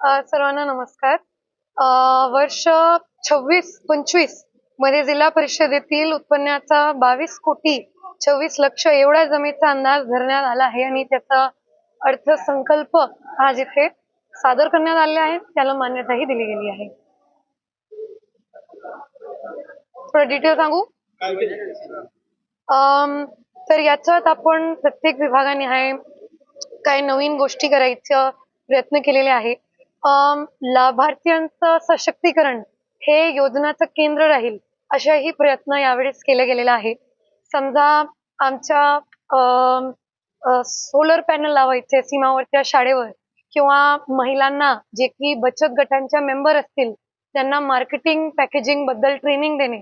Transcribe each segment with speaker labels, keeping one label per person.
Speaker 1: सर्वांना नमस्कार. वर्ष छव्वीस पंचवीसमध्ये जिल्हा परिषदेतील उत्पन्नाचा बावीस कोटी छव्वीस लक्ष एवढ्या जमीचा अंदाज धरण्यात आला आहे आणि त्याचा अर्थसंकल्प हा जिथे सादर करण्यात आले आहे त्याला मान्यताही दिली गेली आहे. थोडं डिटेल सांगू? तर याच्यात आपण प्रत्येक विभागाने आहे काही नवीन गोष्टी करायचा प्रयत्न केलेले आहे लाभार्थ्यांचं सशक्तीकरण हे योजनाचं केंद्र राहील अशाही प्रयत्न यावेळेस केला गेलेला आहे समजा आमच्या सोलर पॅनल लावायचे सीमावरच्या शाळेवर किंवा महिलांना जे की बचत गटांच्या मेंबर असतील त्यांना मार्केटिंग पॅकेजिंगबद्दल ट्रेनिंग देणे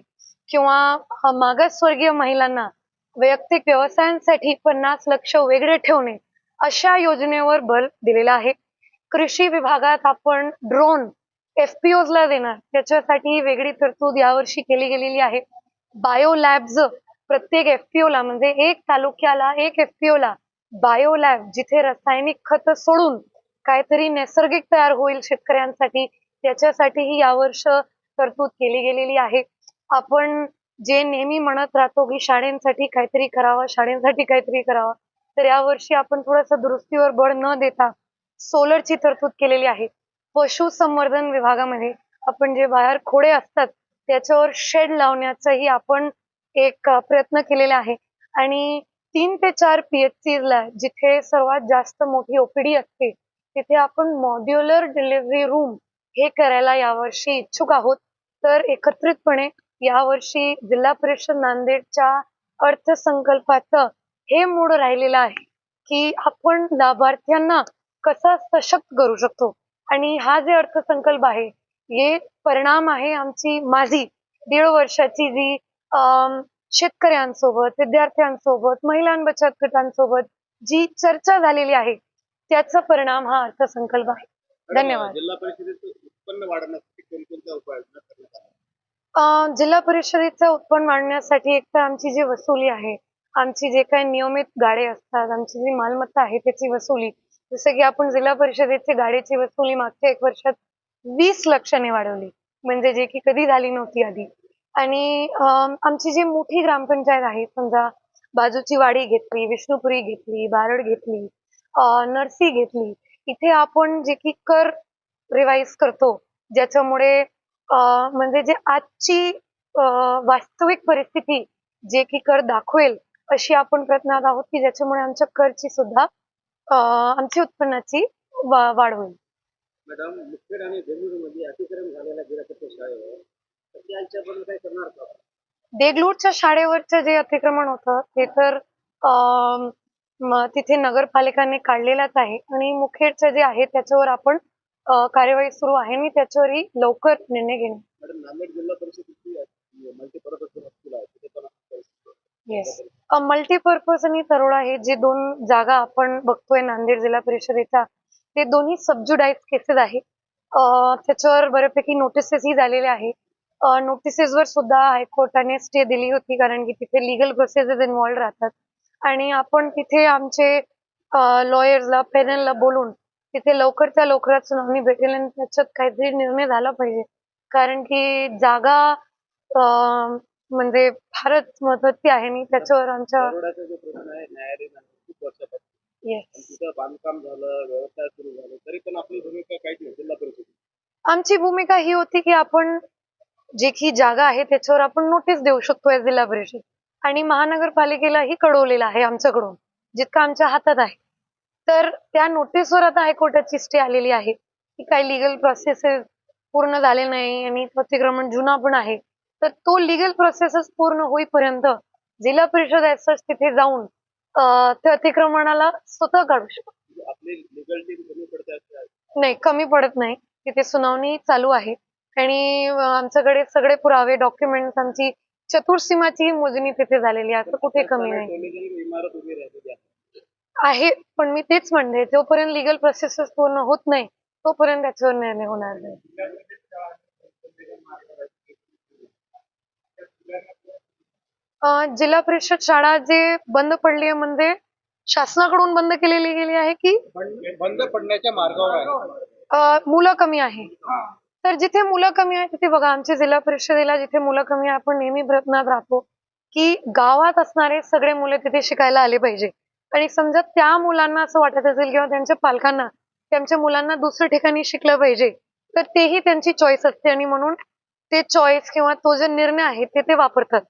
Speaker 1: किंवा मागासवर्गीय महिलांना वैयक्तिक व्यवसायांसाठी पन्नास लक्ष वेगळे ठेवणे अशा योजनेवर भर दिलेला आहे. कृषी विभागात आपण ड्रोन एफपीओ ला देणार. त्याच्यासाठी वेगळी तरतूद यावर्षी केली गेलेली आहे. बायो लॅब्स प्रत्येक एफपीओला ला म्हणजे एक तालुक्याला एक एफपीओला ला बायो लॅब जिथे रासायनिक खत सोडून काहीतरी नैसर्गिक तयार होईल शेतकऱ्यांसाठी त्याच्यासाठीही यावर्ष तरतूद केली गेलेली आहे. आपण जे नेहमी म्हणत राहतो की शाळेंसाठी काहीतरी करावं शाळेंसाठी काहीतरी करावं तर यावर्षी आपण थोडंसं दुरुस्तीवर बळ न देता सोलरची तरतूद केलेली आहे. पशुसंवर्धन विभागामध्ये आपण जे बाहेर खोडे असतात त्याच्यावर शेड लावण्याचाही आपण एक प्रयत्न केलेला आहे. आणि तीन ते चार पीएचसी ला जिथे सर्वात जास्त मोठी ओपीडी असते तिथे आपण मॉड्युलर डिलिव्हरी रूम हे करायला यावर्षी इच्छुक आहोत. तर एकत्रितपणे यावर्षी जिल्हा परिषद नांदेडच्या अर्थसंकल्पाचं हे मूड राहिलेलं आहे की आपण लाभार्थ्यांना कसा सशक्त करू शकतो? आणि हा जे अर्थसंकल्प आहे हे परिणाम आहे आमची माझी दीड वर्षाची जी शेतकऱ्यांसोबत विद्यार्थ्यांसोबत महिला बचत गटांसोबत जी चर्चा झालेली आहे त्याचा परिणाम हा अर्थसंकल्प आहे. धन्यवाद.
Speaker 2: जिल्हा परिषदेचं उत्पन्न वाढवण्यासाठी कोणकोणत्या उपाययोजना करण्यात आल्या?
Speaker 1: अं, जिल्हा परिषदेचं उत्पन्न वाढवण्यासाठी एक तर आमची जी वसुली आहे आमची जे काही नियमित गाडे असतात आमची जी मालमत्ता आहे त्याची वसुली जसं की आपण जिल्हा परिषदेची गाडीची वसुली मागच्या एक वर्षात वीस लक्षाने वाढवली. म्हणजे जे की कधी झाली नव्हती आधी. आणि आमची जी मोठी ग्रामपंचायत आहे समजा बाजूची वाडी घेतली विष्णुपुरी घेतली बारड घेतली नरसी घेतली इथे आपण जे की कर रिवाईज करतो. ज्याच्यामुळे म्हणजे जे आजची वास्तविक परिस्थिती जे की कर दाखवेल अशी आपण प्रयत्नात आहोत की ज्याच्यामुळे आमच्या करची सुद्धा आमची उत्पन्नाची वाढ होईल.
Speaker 2: मॅडम मुखेड आणि अतिक्रम शाळेवर काय करणार का?
Speaker 1: देगलूरच्या शाळेवरचं जे अतिक्रमण होतं ते तर तिथे नगरपालिकाने काढलेलंच आहे. आणि मुखेडचं जे आहे त्याच्यावर आपण कार्यवाही सुरू आहे. आणि त्याच्यावरही लवकर निर्णय घेणे
Speaker 2: मॅडम नांदेड जिल्हा परिषदेची मल्टीपर्पज स्कूल आहे तिथे पण आपण करू शकतो.
Speaker 1: येस मल्टीपर्पज आणि तरोडा हे जे दोन जागा आपण बघतोय नांदेड जिल्हा परिषदेच्या ते दोन्ही सबज्युडाईज केसेस आहे त्याच्यावर बऱ्यापैकी नोटिसेसही झालेले आहे नोटिसेसवर सुद्धा हायकोर्टाने स्टे दिली होती कारण की तिथे लिगल प्रोसेसेस इन्व्हॉल्ड राहतात. आणि आपण तिथे आमचे लॉयर्सला पॅनलला बोलून तिथे लवकरच्या लवकरात सुनावणी भेटेल आणि त्याच्यात काहीतरी निर्णय झाला पाहिजे. कारण की जागा म्हणजे फारच महत्वाची आहे आणि त्याच्यावर आमच्या
Speaker 2: बांधकाम झालं व्यवसाय सुरू झालं तरी पण आपली भूमिका काहीच नाही जिल्हा परिषद.
Speaker 1: आमची भूमिका ही होती की आपण जे की जागा आहे त्याच्यावर आपण नोटीस देऊ शकतो या जिल्हा परिषद. आणि महानगरपालिकेलाही कळवलेलं आहे आमच्याकडून जितकं आमच्या हातात आहे. तर त्या नोटीसवर आता हायकोर्टाची स्टे आलेली आहे की काही लिगल प्रोसेसेस पूर्ण झाले नाही आणि अतिक्रमण जुना पण आहे. तर तो लिगल प्रोसेसेस पूर्ण होईपर्यंत जिल्हा परिषद तिथे जाऊन त्या अतिक्रमणाला स्वतः काढू शकतो. नाही कमी पडत नाही. तिथे सुनावणी चालू आहे. आणि आमच्याकडे सगळे पुरावे डॉक्युमेंट्स आमची चतुर्सीमाची मोजणी तिथे झालेली आहे. असं कुठे कमी नाही.
Speaker 2: आहे
Speaker 1: पण मी तेच म्हणते जोपर्यंत लिगल प्रोसेसेस पूर्ण होत नाही तोपर्यंत त्याच्यावर निर्णय होणार नाही. जिल्हा परिषद शाळा जे बंद पडली आहे म्हणजे शासनाकडून बंद केलेली गेली आहे की?
Speaker 2: बंद पडण्याच्या मार्गावर
Speaker 1: मुलं कमी आहे. तर जिथे मुलं कमी आहे तिथे बघा आमच्या जिल्हा परिषदेला जिथे मुलं कमी आहे आपण नेहमी प्रयत्नात राहतो की गावात असणारे सगळे मुलं तिथे शिकायला आले पाहिजे. आणि समजा त्या मुलांना असं वाटत असेल किंवा त्यांच्या पालकांना त्यांच्या मुलांना दुसऱ्या ठिकाणी शिकलं पाहिजे तर तेही त्यांची चॉईस असते. आणि म्हणून ते चॉईस किंवा तो जो निर्णय आहे ते ते वापरतात.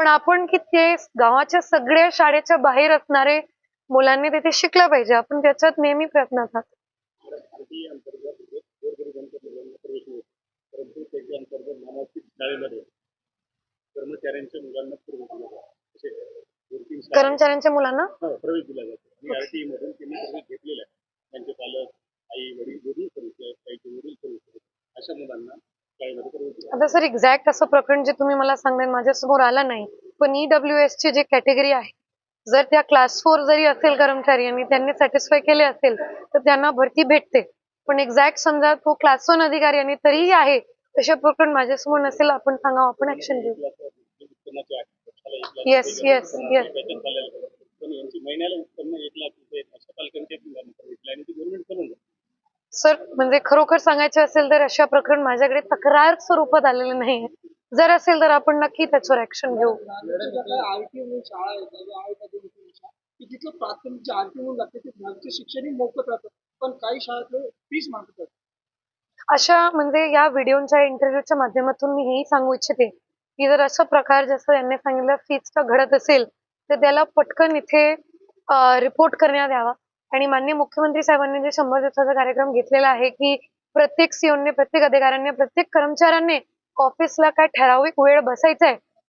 Speaker 1: पण आपण की ते गावाच्या सगळ्या शाळेच्या बाहेर असणारे मुलांनी तिथे शिकलं पाहिजे. आपण त्याच्यात नेहमी प्रयत्नात राहतो
Speaker 2: आरटी
Speaker 1: आता सर एक्झॅक्ट असं प्रकरण जे तुम्ही मला सांगेल माझ्यासमोर आलं नाही. पण ई ईडब्ल्यू एस ची जे कॅटेगरी आहे जर त्या क्लास फोर जरी असेल कर्मचारी आणि त्यांनी सॅटिस्फाय केले असेल तर त्यांना भरती भेटते. पण एक्झॅक्ट समजा तो क्लास वन अधिकारी आणि तरीही आहे तसे प्रकरण माझ्यासमोर नसेल आपण सांगा आपण ऍक्शन घेऊ.
Speaker 2: येस येस येस महिन्याला उत्पन्न एक लाख रुपये अशा पालकांच्या मुलांना प्रवेश दिला आणि ती गव्हर्नमेंट चालून जाते
Speaker 1: सर म्हणजे खरोखर सांगायचे असेल तर अशा प्रकरण माझ्याकडे तक्रार स्वरूपात आलेले नाही. जर असेल तर आपण नक्की त्याच्यावर ऍक्शन घेऊ.
Speaker 3: आरटी म्हणून शाळा आहे किंवा आहे का दोन शाळा की तिथलं प्राथमिक जे आरटी म्हणून लागते ते बाहेरचे शिक्षणही मोफत राहतं पण काही शाळेतले फीस मागतात.
Speaker 1: अशा म्हणजे या व्हिडिओच्या इंटरव्ह्यूच्या माध्यमातून मी हेही सांगू इच्छिते की जर असा प्रकार जसं यांनी सांगितलं फीजचा घडत असेल तर त्याला पटकन इथे रिपोर्ट करण्यात यावा. आणि माननीय मुख्यमंत्री साहेबांनी जे शंभर दिवसाचा कार्यक्रम घेतलेला आहे की प्रत्येक सीओने प्रत्येक अधिकाऱ्यांनी प्रत्येक कर्मचाऱ्यांनी ऑफिसला काय ठराविक वेळ बसायचा आहे